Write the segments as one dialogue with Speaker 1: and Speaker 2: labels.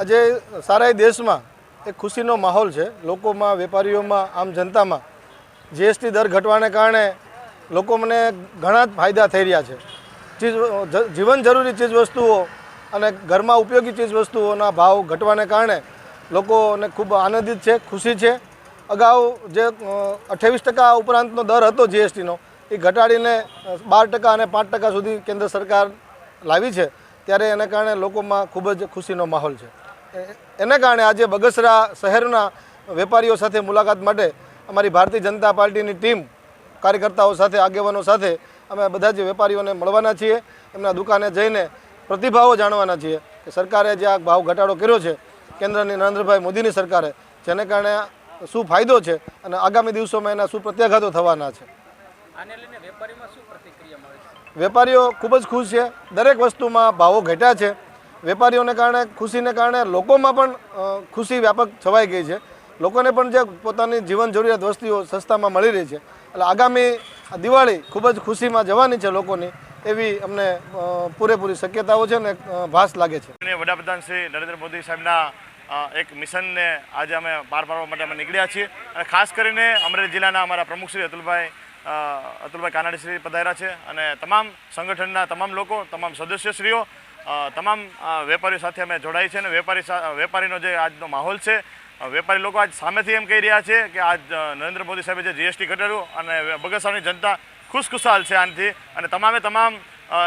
Speaker 1: આજે સારા દેશમાં એક ખુશીનો માહોલ છે. લોકોમાં, વેપારીઓમાં, આમ જનતામાં જીએસટી દર ઘટવાને કારણે લોકો મને ઘણા જ ફાયદા થઈ રહ્યા છે. ચીજ જીવન જરૂરી ચીજવસ્તુઓ અને ઘરમાં ઉપયોગી ચીજવસ્તુઓના ભાવ ઘટવાને કારણે લોકોને ખૂબ આનંદિત છે, ખુશી છે. અગાઉ જે અઠ્યાવીસ ટકા ઉપરાંતનો દર હતો જીએસટીનો એ ઘટાડીને બાર ટકા અને પાંચ ટકા સુધી કેન્દ્ર સરકાર લાવી છે. ત્યારે એને કારણે લોકોમાં ખૂબ જ ખુશીનો માહોલ છે. એને કારણે આજે બગસરા શહેરના વેપારીઓ સાથે મુલાકાત માટે અમારી ભારતીય જનતા પાર્ટીની ટીમ કાર્યકર્તાઓ સાથે આગેવાનો સાથે અમે બધા જ વેપારીઓને મળવાના છીએ એમના દુકાને જઈને પ્રતિભાવો જાણવાના છીએ કે સરકારે જે આ ભાવ ઘટાડો કર્યો છે કેન્દ્રની નરેન્દ્રભાઈ મોદીની સરકારે જેને કારણે શું ફાયદો છે અને આગામી દિવસોમાં એના શું પ્રત્યાઘાતો થવાના છે. વેપારીઓ ખૂબ જ ખુશ છે. દરેક વસ્તુમાં ભાવો ઘટ્યા છે. વેપારીઓને કારણે, ખુશીને કારણે લોકોમાં પણ ખુશી વ્યાપક છવાઈ ગઈ છે. લોકોને પણ જે પોતાની જીવન જરૂરિયાત વસ્તુઓ સસ્તામાં મળી રહી છે. એટલે આગામી દિવાળી ખૂબ જ ખુશીમાં જવાની છે લોકોની, એવી અમને પૂરેપૂરી શક્યતાઓ છે ને ભાસ લાગે છે.
Speaker 2: અને વડાપ્રધાન શ્રી નરેન્દ્ર મોદી સાહેબના એક મિશનને આજે અમે પાર પાડવા માટે અમે નીકળ્યા છીએ. અને ખાસ કરીને અમરેલી જિલ્લાના અમારા પ્રમુખ શ્રી અતુલભાઈ અતુલભાઈ કાનાડી શ્રી પધાર્યા છે. અને તમામ સંગઠનના તમામ લોકો, તમામ સદસ્યશ્રીઓ તમામ વેપારીઓ સાથે અમે જોડાઈ છે અને વેપારી વેપારીનો જે આજનો માહોલ છે વેપારી લોકો આજ સામેથી એમ કહી રહ્યા છે કે આજ નરેન્દ્ર મોદી સાહેબે જે જીએસટી ઘટાડ્યું અને બગસરાની જનતા ખુશખુશાલ છે આનાથી. અને તમામે તમામ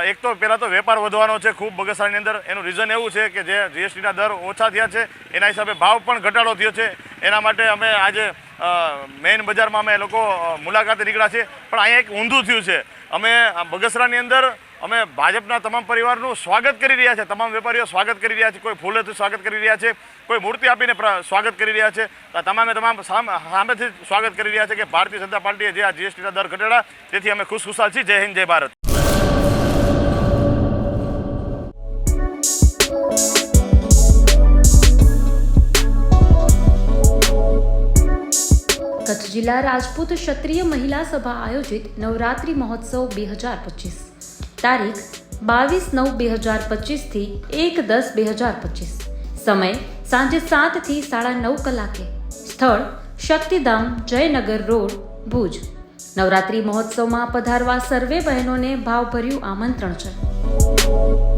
Speaker 2: એક તો પહેલાં તો વેપાર વધવાનો છે, ખૂબ બગસરાની અંદર. એનું રીઝન એવું છે કે જે જીએસટીના દર ઓછા થયા છે, એના હિસાબે ભાવ પણ ઘટાડો થયો છે. એના માટે અમે આજે મેઇન બજારમાં અમે લોકો મુલાકાતે નીકળ્યા છે પણ અહીંયા એક ઊંધું થયું છે. અમે બગસરાની અંદર અમે ભાજપના તમામ પરિવારનું સ્વાગત કરી રહ્યા છે. તમામ વેપારીઓ સ્વાગત કરી રહ્યા છે. કોઈ ફૂલેથી સ્વાગત કરી રહ્યા છે. કોઈ મૂર્તિ આપીને સ્વાગત કરી રહ્યા છે. તમામે તમામ સામ- સામેથી સ્વાગત કરી રહ્યા છે કે ભારતીય જનતા પાર્ટીએ જે આ જીએસટીના દર ઘટાડા તેથી અમે ખુશખુશાલ છીએ. જય હિન્દ, જય ભારત.
Speaker 3: કચ્છ જિલ્લા રાજપૂત ક્ષત્રિય મહિલા સભા આયોજિત નવરાત્રિ મહોત્સવ બે હજાર પચીસ. તારીખ બાવીસ નવ બે હજાર પચીસથી એક દસ બે હજાર પચીસ. સમય સાંજે સાતથી સાડા નવ કલાકે. સ્થળ શક્તિધામ જયનગર રોડ, ભુજ. નવરાત્રિ મહોત્સવમાં પધારવા સર્વે બહેનોને ભાવભર્યું આમંત્રણ છે.